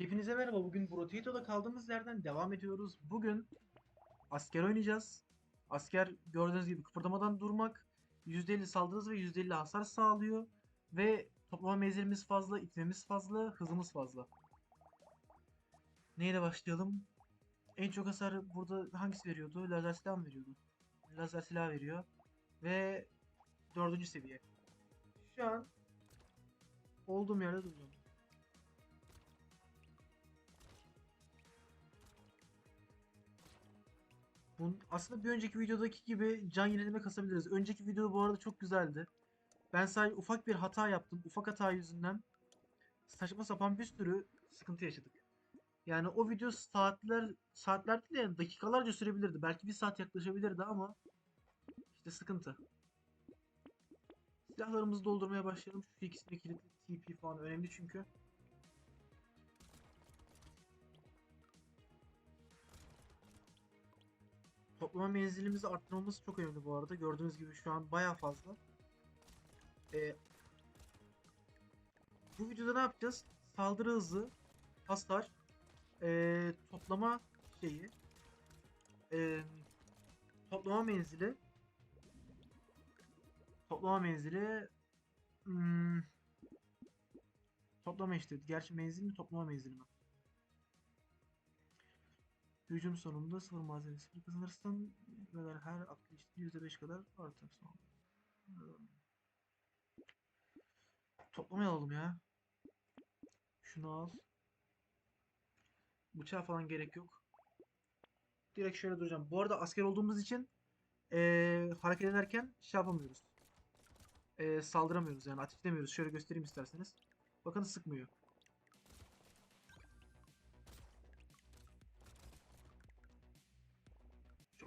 Hepinize merhaba. Bugün Brotato'da kaldığımız yerden devam ediyoruz. Bugün asker oynayacağız. Asker gördüğünüz gibi kıpırdamadan durmak, %50 saldırı hızı ve %50 hasar sağlıyor. Ve toplama menzilimiz fazla, itmemiz fazla, hızımız fazla. Neyle başlayalım? En çok hasar burada hangisi veriyordu? Lazer silah mı veriyordu? Lazer silah veriyor. Ve dördüncü seviye. Şu an olduğum yerde duruyorum. Bun, aslında bir önceki videodaki gibi can yenileme kasabiliriz. Önceki video bu arada çok güzeldi. Ben sadece ufak bir hata yaptım. Ufak hata yüzünden saçma sapan bir sürü sıkıntı yaşadık. Yani o video saatler saatler değil de yani dakikalarca sürebilirdi. Belki bir saat yaklaşabilirdi ama işte sıkıntı. Silahlarımızı doldurmaya başlayalım. Şu ikisini kilitli TP falan önemli çünkü. Toplama menzilimizi arttırmamız çok önemli bu arada. Gördüğünüz gibi şu an baya fazla. Ee, bu videoda ne yapacağız? Saldırı hızı, hasar, ee, toplama şeyi, ee, toplama menzili, toplama menzili, hmm, toplama işte. Gerçi menzil mi toplama menzili mi? Hücum sonunda sıfır malzeme sıfır kazanırsan kadar her işte %5 kadar artar sonra. Hmm. Toplamayı alalım ya. Şunu al. Bıçağa falan gerek yok. Direkt şöyle duracağım. Bu arada asker olduğumuz için eee, hareket ederken şey yapamıyoruz. Eee, saldıramıyoruz yani ateşlemiyoruz. Şöyle göstereyim isterseniz. Bakın sıkmıyor.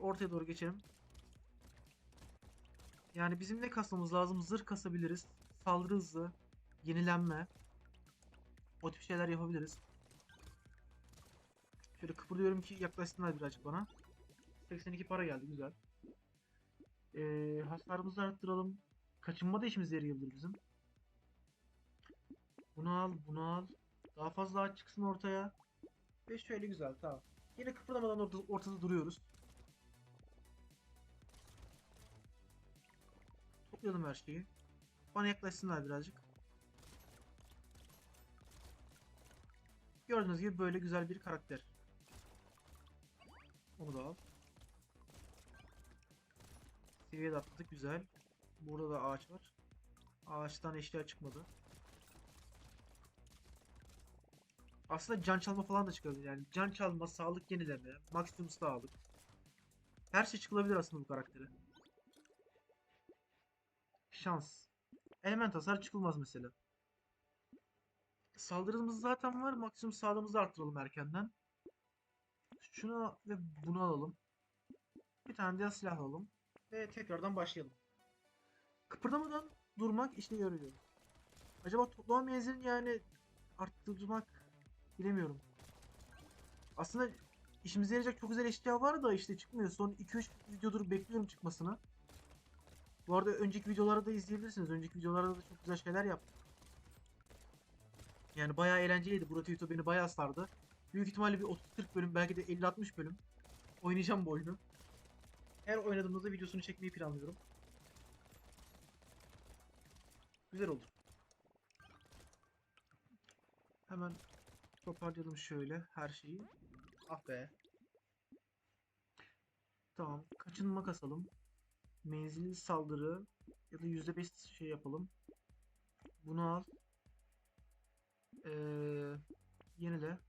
Ortaya doğru geçelim. Yani bizim ne kasmamız lazım? Zırh kasabiliriz. Saldırı hızı, yenilenme. O tip şeyler yapabiliriz. Şöyle kıpırdıyorum ki yaklaşsınlar birazcık bana. 82 para geldi güzel. Ee, hasarımızı arttıralım. Kaçınma da işimize yarayabilir bizim. Bunu al, bunu al. Daha fazla ağaç çıksın ortaya. Ve şöyle güzel tamam. Yine kıpırdamadan orta, ortada duruyoruz. Toplayalım her şeyi. Bana yaklaşsınlar birazcık. Gördüğünüz gibi böyle güzel bir karakter. Onu da al. Seviye de atladık güzel. Burada da ağaç var. Ağaçtan eşya çıkmadı. Aslında can çalma falan da çıkabilir yani. Can çalma, sağlık yenileme, maksimum sağlık. Her şey çıkılabilir aslında bu karaktere. Şans. Element hasar çıkılmaz mesela. Saldırımız zaten var. Maksimum sağlığımızı arttıralım erkenden. Şunu ve bunu alalım. Bir tane daha silah alalım. Ve tekrardan başlayalım. Kıpırdamadan durmak işe yarıyor. Acaba toplama menzilini yani arttırmak bilemiyorum. Aslında işimize yarayacak çok güzel eşya var da işte çıkmıyor. Son 2-3 videodur bekliyorum çıkmasını. Bu arada önceki videoları da izleyebilirsiniz. Önceki videolarda da çok güzel şeyler yaptım. Yani bayağı eğlenceliydi. Burada YouTube beni bayağı sardı. Büyük ihtimalle bir 30-40 bölüm belki de 50-60 bölüm oynayacağım bu oyunu. Her oynadığımızda videosunu çekmeyi planlıyorum. Güzel olur. Hemen toparlayalım şöyle her şeyi. Ah be. Tamam. Kaçınma kasalım. Menzilli saldırı ya da %5 şey yapalım. Bunu al. Ee, yenile.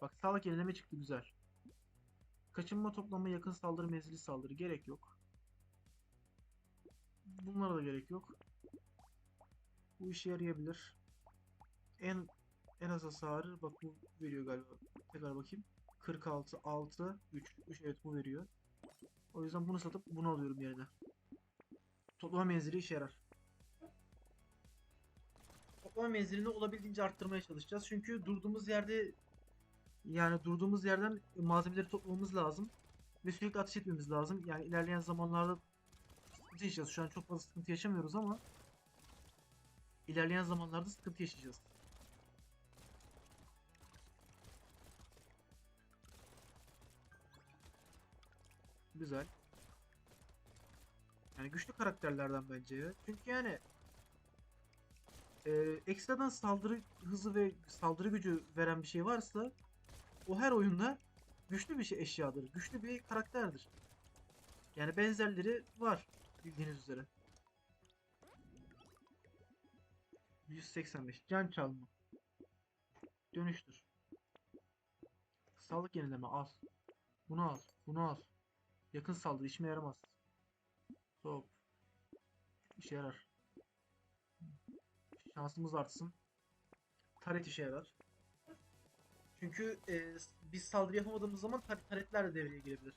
Bak sağlık yenileme çıktı güzel. Kaçınma toplama yakın saldırı menzilli saldırı gerek yok. Bunlara da gerek yok. Bu işe yarayabilir. En en az hasarı bak bu veriyor galiba. Tekrar bakayım. 46 6 3 3 evet bu veriyor. O yüzden bunu satıp bunu alıyorum yerine. Toplama menzili işe yarar. Toplama menzilini olabildiğince arttırmaya çalışacağız. Çünkü durduğumuz yerde yani durduğumuz yerden malzemeleri toplamamız lazım. Ve sürekli ateş etmemiz lazım. Yani ilerleyen zamanlarda sıkıntı yaşayacağız. Şu an çok fazla sıkıntı yaşamıyoruz ama ilerleyen zamanlarda sıkıntı yaşayacağız. Güzel. Yani güçlü karakterlerden bence. Çünkü yani e, ekstradan saldırı hızı ve saldırı gücü veren bir şey varsa o her oyunda güçlü bir şey eşyadır. Güçlü bir karakterdir. Yani benzerleri var bildiğiniz üzere. 185 can çalma. Dönüştür. Sağlık yenileme al. Bunu al. Bunu al. Yakın saldırı işime yaramaz. Hop. İşe yarar. Şansımız artsın. Taret işe yarar. Çünkü e, biz saldırı yapamadığımız zaman tar- taretler de devreye girebilir.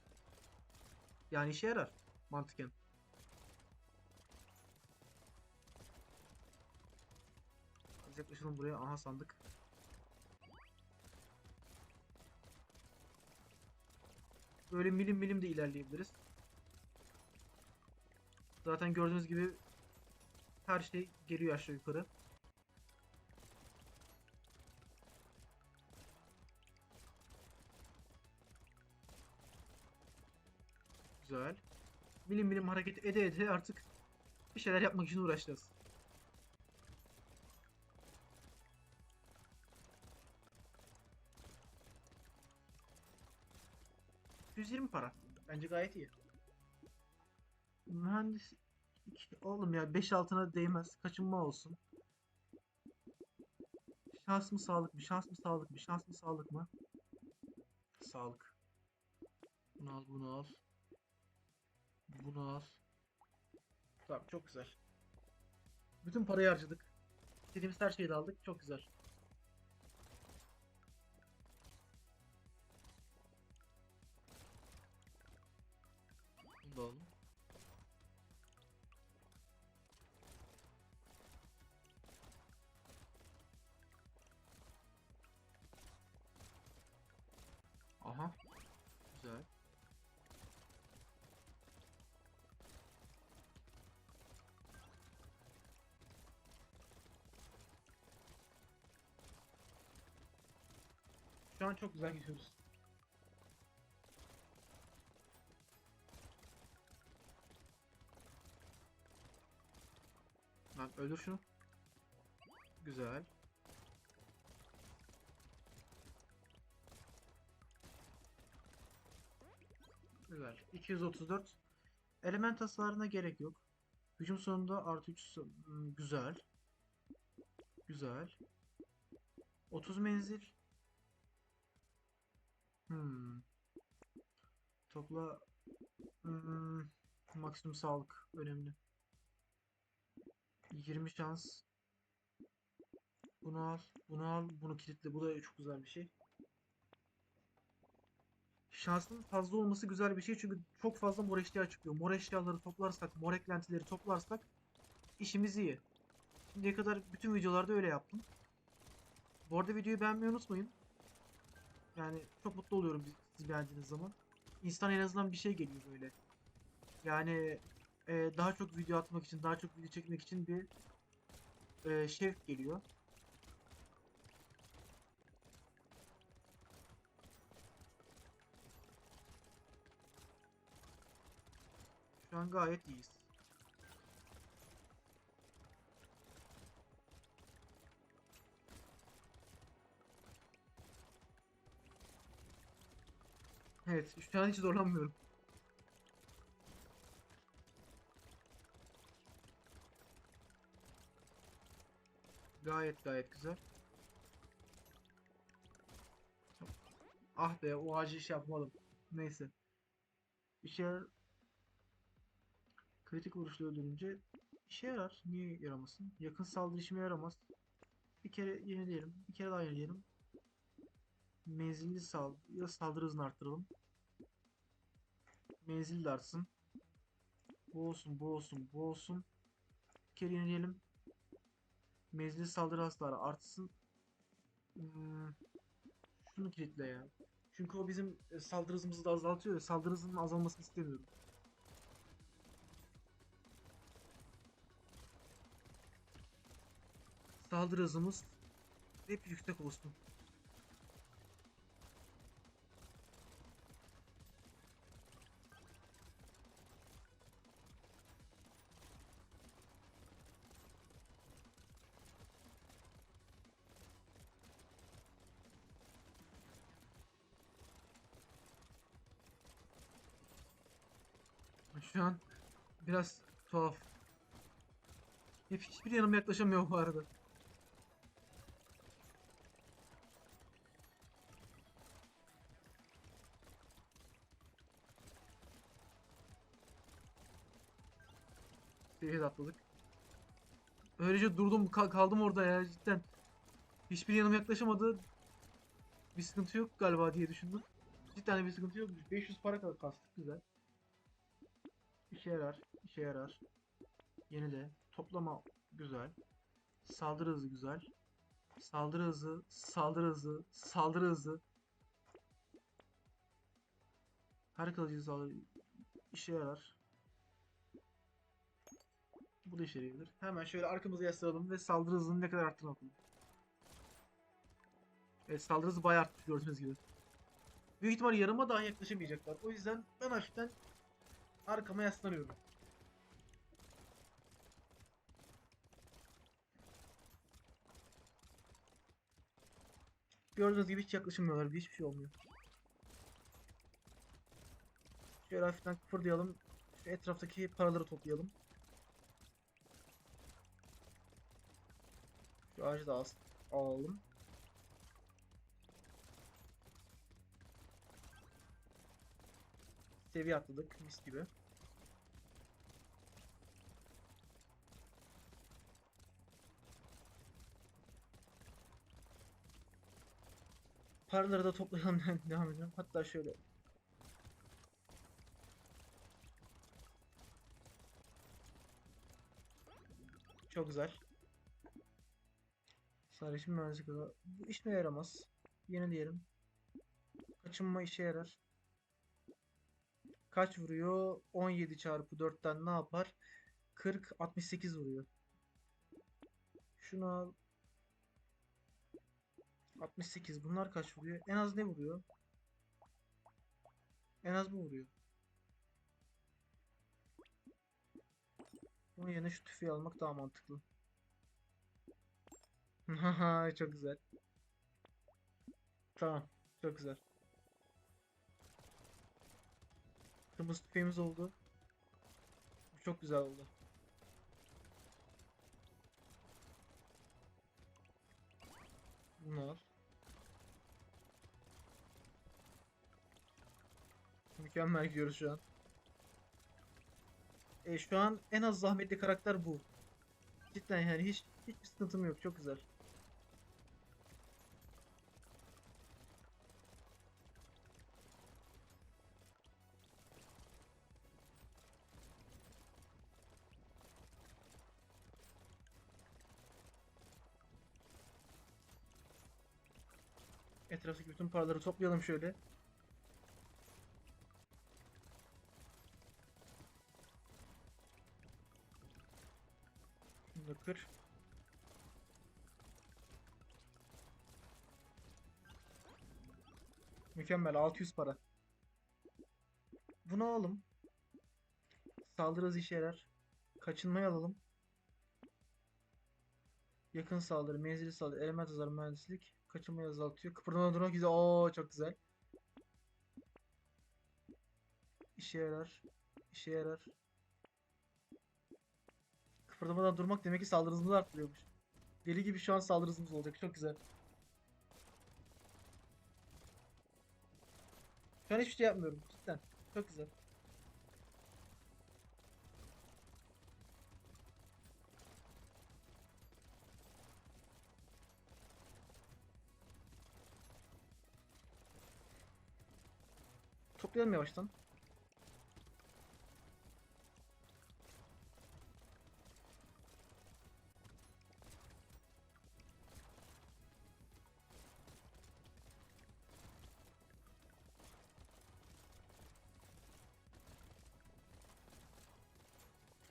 Yani işe yarar mantıken. Biz yaklaşalım buraya. Aha sandık. Böyle milim milim de ilerleyebiliriz. Zaten gördüğünüz gibi her şey geliyor aşağı yukarı. Güzel. Milim milim hareket ede ede artık bir şeyler yapmak için uğraşacağız. ...120 para. Bence gayet iyi. Mühendis... Oğlum ya 5 altına değmez. Kaçınma olsun. Şans mı sağlık mı? Şans mı sağlık mı? Şans mı sağlık mı? Sağlık. Bunu al, bunu al. Bunu al. Tamam çok güzel. Bütün parayı harcadık. İstediğimiz her şeyi aldık. Çok güzel. Da alalım. Aha. Güzel. Şu an çok güzel gidiyoruz. Öldür şunu. Güzel. Güzel. 234. Element hasarına gerek yok. Hücum sonunda artı 3 so- hmm, güzel. Güzel. 30 menzil. Hmm. Topla hmm, maksimum sağlık önemli. 20 şans. Bunu al, bunu al, bunu kilitle. Bu da çok güzel bir şey. Şansın fazla olması güzel bir şey çünkü çok fazla mor eşya çıkıyor. Mor eşyaları toplarsak, mor eklentileri toplarsak işimiz iyi. Şimdiye kadar bütün videolarda öyle yaptım. Bu arada videoyu beğenmeyi unutmayın. Yani çok mutlu oluyorum siz beğendiğiniz zaman. İnsan en azından bir şey geliyor böyle. Yani e, daha çok video atmak için, daha çok video çekmek için bir e, şevk geliyor. Şu an gayet iyiyiz. Evet, şu an hiç zorlanmıyorum. Gayet gayet güzel. Ah be o ağacı iş yapmadım. Neyse. Bir şeyler kritik vuruşla öldürünce işe yarar. Niye yaramasın? Yakın saldırı işime yaramaz. Bir kere yenileyelim. Bir kere daha yenileyelim. Menzilli sal ya saldırı hızını arttıralım. Menzil de artsın. Bu olsun, bu olsun, bu olsun. Bir kere yenileyelim. Menzilli saldırı hasarı artsın. Hmm, şunu kilitle ya. Çünkü o bizim e, saldırı hızımızı da azaltıyor. Saldırı hızının azalmasını istemiyorum. Saldırı hızımız hep yüksek olsun. Şu an biraz tuhaf. Hep hiçbir yanıma yaklaşamıyor bu arada. Seviye atladık. Öylece durdum ka- kaldım orada ya cidden. Hiçbir yanıma yaklaşamadı. Bir sıkıntı yok galiba diye düşündüm. Cidden bir sıkıntı yok. 500 para kastık güzel. İşe yarar, işe yarar. Yenile. Toplama güzel. Saldırı hızı güzel. Saldırı hızı, saldırı hızı, saldırı hızı. Her kalıcı saldırı işe yarar. Bu da işe yarayabilir. Hemen şöyle arkamıza yaslanalım ve saldırı hızını ne kadar bakalım. Evet saldırı hızı bayağı arttı gördüğünüz gibi. Büyük ihtimal yarıma daha yaklaşamayacaklar. O yüzden ben hafiften arkama yaslanıyorum. Gördüğünüz gibi hiç yaklaşamıyorlar. Hiçbir şey olmuyor. Şöyle hafiften kıpırdayalım. Şu etraftaki paraları toplayalım. Şu ağacı da alalım. Seviye atladık mis gibi. Paraları da toplayalım devam edelim. Hatta şöyle Çok güzel. Sarışın mühendislik. Bu işime yaramaz. Yine diyelim. Kaçınma işe yarar. Kaç vuruyor? 17 çarpı 4'ten ne yapar? 40, 68 vuruyor. Şunu al. 68. Bunlar kaç vuruyor? En az ne vuruyor? En az bu vuruyor. Bunun yerine şu tüfeği almak daha mantıklı. Haha çok güzel. Tamam. Çok güzel. Kırmızı tüfeğimiz oldu. Bu çok güzel oldu. Bunu al. Mükemmel gidiyoruz şu an. E, şu an en az zahmetli karakter bu. Cidden yani hiç hiçbir sıkıntım yok. Çok güzel. Etraftaki bütün paraları toplayalım şöyle. Şunu da kır. Mükemmel 600 para. Bunu alalım. Saldırı hızı işe yarar. Kaçınmayı alalım. Yakın saldırı, menzili saldırı, element hasarı, mühendislik. Kaçınmayı azaltıyor. Kıpırdama durmak güzel. Oo çok güzel. İşe yarar. İşe yarar. Kıpırdamadan durmak demek ki saldırı hızımızı arttırıyormuş. Deli gibi şu an saldırı olacak. Çok güzel. Şu an hiçbir şey yapmıyorum. Cidden. Çok güzel. Toplayalım yavaştan.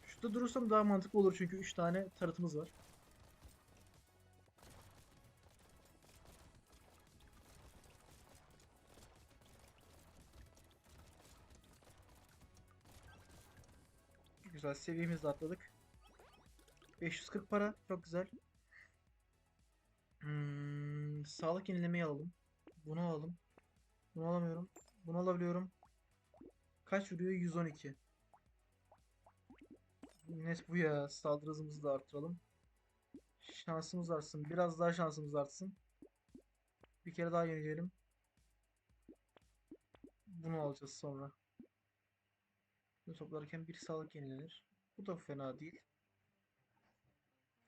Şurada durursam daha mantıklı olur çünkü 3 tane tarıtımız var. Güzel seviyemizi atladık. 540 para çok güzel. Hmm, sağlık yenilemeyi alalım. Bunu alalım. Bunu alamıyorum. Bunu alabiliyorum. Kaç vuruyor? 112. Net bu ya. Saldırı hızımızı da arttıralım. Şansımız artsın. Biraz daha şansımız artsın. Bir kere daha yenileyelim. Bunu alacağız sonra. Toplarken bir sağlık yenilenir. Bu da fena değil.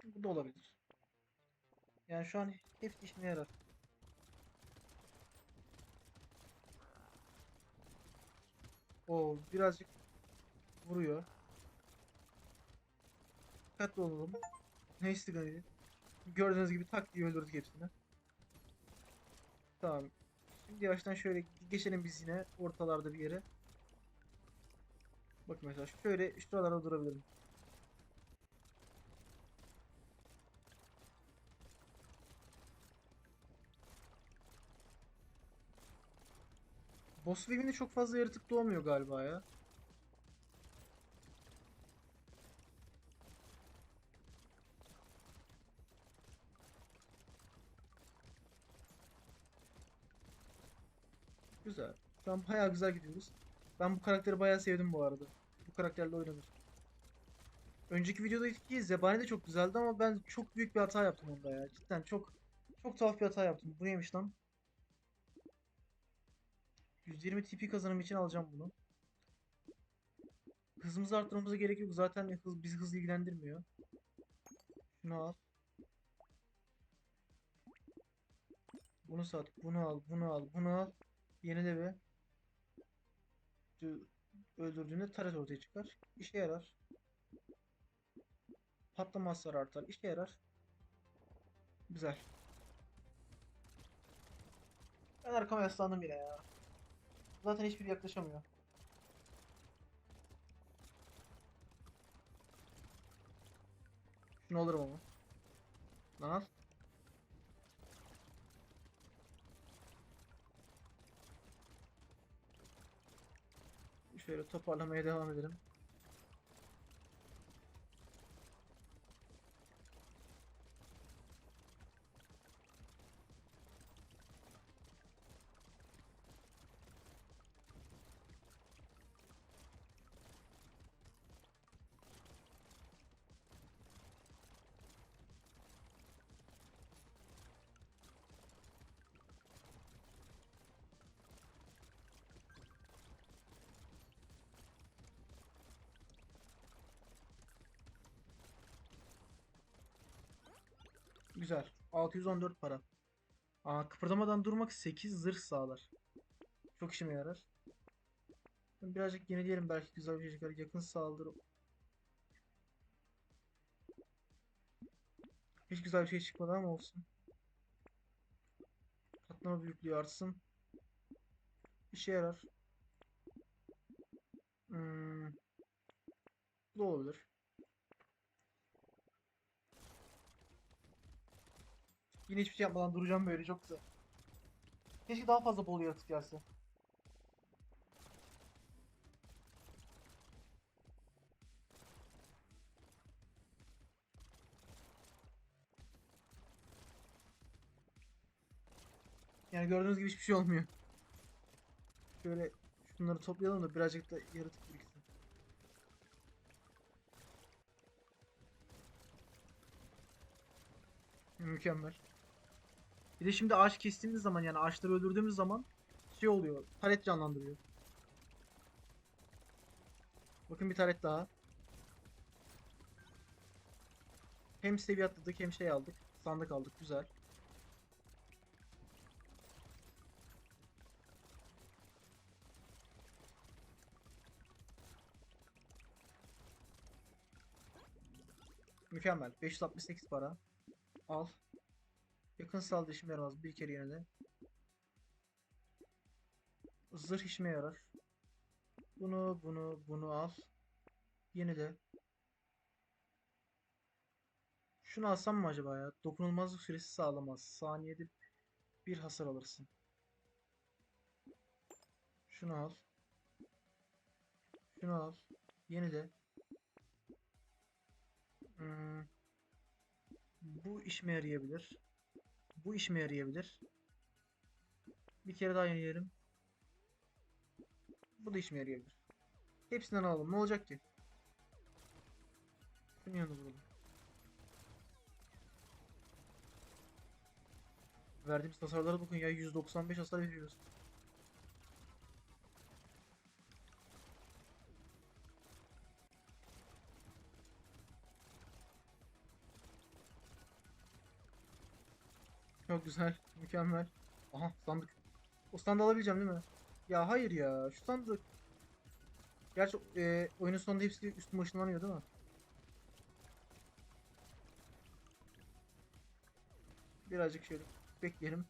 Bu da olabilir. Yani şu an hepsi işine yarar. O birazcık vuruyor. Dikkatli olalım. Ne istikameti? Gördüğünüz gibi tak diye öldürdük hepsini. Tamam. Şimdi yavaştan şöyle geçelim biz yine ortalarda bir yere. Bak mesela şöyle şuralarda durabilirim. Boss wave'inde çok fazla yaratık doğmuyor galiba ya. Güzel. Şu an bayağı güzel gidiyoruz. Ben bu karakteri bayağı sevdim bu arada. Bu karakterle oynanır. Önceki videodaki Zebani de çok güzeldi ama ben çok büyük bir hata yaptım onda ya. Cidden çok çok tuhaf bir hata yaptım. Bu neymiş lan? 120 TP kazanım için alacağım bunu. Hızımızı arttırmamıza gerek yok. Zaten hız, bizi hız ilgilendirmiyor. Şunu al. Bunu sat. Bunu al. Bunu al. Bunu al. Yenile Dö- öldürdüğünde taret ortaya çıkar. İşe yarar. Patlama hasarı artar. İşe yarar. Güzel. Ben arkama yaslandım yine ya. Zaten hiçbiri yaklaşamıyor. Şunu alırım ama. Lan al. Şöyle toparlamaya devam edelim. Güzel. 614 para. Aa, kıpırdamadan durmak 8 zırh sağlar. Çok işime yarar. Birazcık yenileyelim belki güzel bir şey çıkar. Yakın saldırı. Hiç güzel bir şey çıkmadı ama olsun. Patlama büyüklüğü artsın. İşe yarar. Hmm. Bu da olabilir. Yine hiçbir şey yapmadan duracağım böyle çok güzel. Keşke daha fazla bol yaratık gelse. Yani gördüğünüz gibi hiçbir şey olmuyor. Şöyle şunları toplayalım da birazcık da yaratık biriksin. Mükemmel. Bir de şimdi ağaç kestiğimiz zaman yani ağaçları öldürdüğümüz zaman şey oluyor. Taret canlandırıyor. Bakın bir taret daha. Hem seviye atladık hem şey aldık. Sandık aldık. Güzel. Mükemmel. 568 para. Al. Yakın saldırı işime yaramaz. Bir kere yenile. Zırh işime yarar. Bunu, bunu, bunu al. Yenile. Şunu alsam mı acaba ya? Dokunulmazlık süresi sağlamaz. Saniyede bir hasar alırsın. Şunu al. Şunu al. Yenile. Hmm. Bu işime yarayabilir. Bu işime yarayabilir. Bir kere daha yenileyelim. Bu da işime yarayabilir. Hepsinden alalım. Ne olacak ki? Şunun yanına vuralım. Verdiğimiz hasarlara bakın ya 195 hasar veriyoruz. Çok güzel, mükemmel. Aha sandık. O sandığı alabileceğim değil mi? Ya hayır ya, şu sandık. Gerçi e, oyunun sonunda hepsi üstüme ışınlanıyor değil mi? Birazcık şöyle bekleyelim.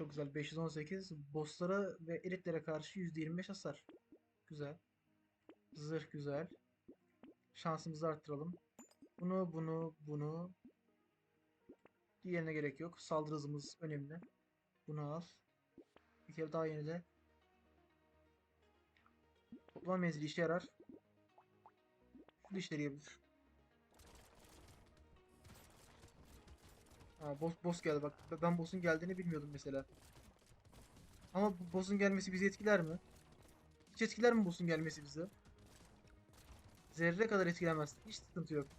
Çok güzel. 518. Bosslara ve elitlere karşı %25 hasar. Güzel. Zırh güzel. Şansımızı arttıralım. Bunu, bunu, bunu. Diğerine gerek yok. Saldırı hızımız önemli. Bunu al. Bir kere daha yenile. Toplama menzili işe yarar. Şu da işleri Ha, boss, boss geldi bak. Ben boss'un geldiğini bilmiyordum mesela. Ama boss'un gelmesi bizi etkiler mi? Hiç etkiler mi boss'un gelmesi bizi? Zerre kadar etkilemez. Hiç sıkıntı yok.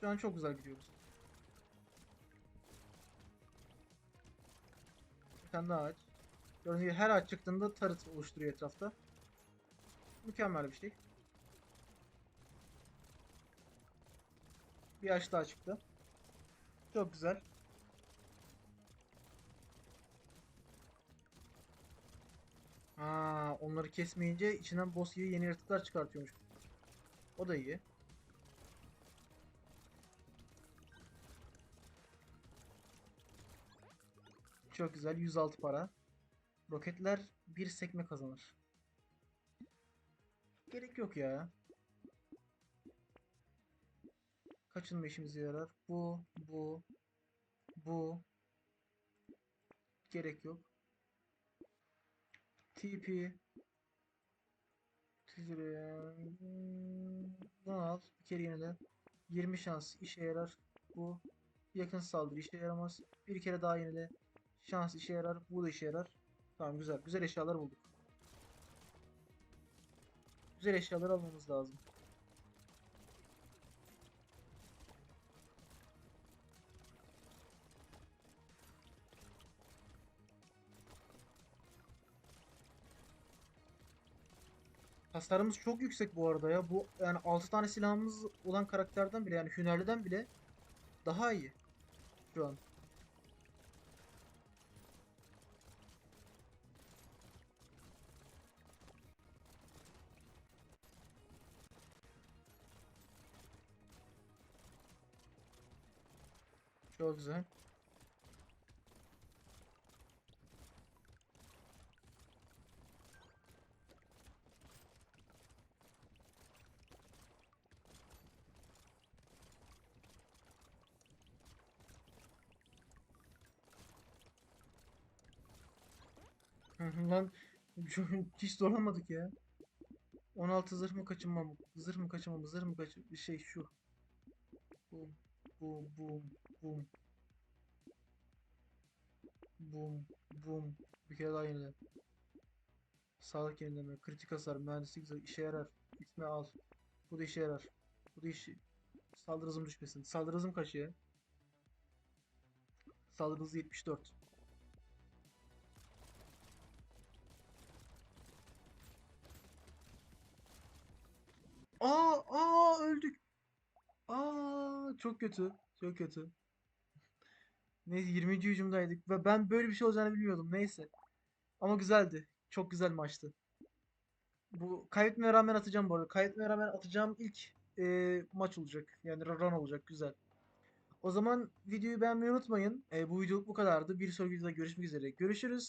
Şu an çok güzel gidiyoruz. Bir tane daha ağaç. Gibi her ağaç çıktığında tarıt oluşturuyor etrafta. Mükemmel bir şey. Bir ağaç daha çıktı. Çok güzel. Aa, onları kesmeyince içinden boss gibi yeni yaratıklar çıkartıyormuş. O da iyi. Çok güzel. 106 para. Roketler bir sekme kazanır. Gerek yok ya. Kaçınma işimize yarar. Bu, bu, bu. Gerek yok. TP. Bunu al. Bir kere yenile. 20 şans işe yarar. Bu. Yakın saldırı işe yaramaz. Bir kere daha yenile. Şans işe yarar. Bu da işe yarar. Tamam güzel. Güzel eşyalar bulduk. Güzel eşyalar almamız lazım. Hasarımız çok yüksek bu arada ya. Bu yani 6 tane silahımız olan karakterden bile yani Hünerli'den bile daha iyi şu an. Çok güzel. Lan hiç zorlamadık ya. 16 zırh mı kaçınma mı? Zırh mı kaçınma mı? Zırh mı kaçın? Bir şey şu. Bum bum bum bum. Bum bum. Bir kere daha yenile. Sağlık yenileme, kritik hasar, mühendislik işe yarar. İsmi al. Bu da işe yarar. Bu da işi. Saldırı hızım düşmesin. Saldırı hızım kaç ya? Saldırı hızı 74. Aa, aa öldük. Aa çok kötü. Çok kötü. Neyse 20. hücumdaydık ve ben böyle bir şey olacağını bilmiyordum. Neyse. Ama güzeldi. Çok güzel maçtı. Bu kaybetmeye rağmen atacağım bu arada. Kaybetmeye rağmen atacağım ilk e, maç olacak. Yani run olacak. Güzel. O zaman videoyu beğenmeyi unutmayın. E, bu videoluk bu kadardı. Bir sonraki videoda görüşmek üzere. Görüşürüz.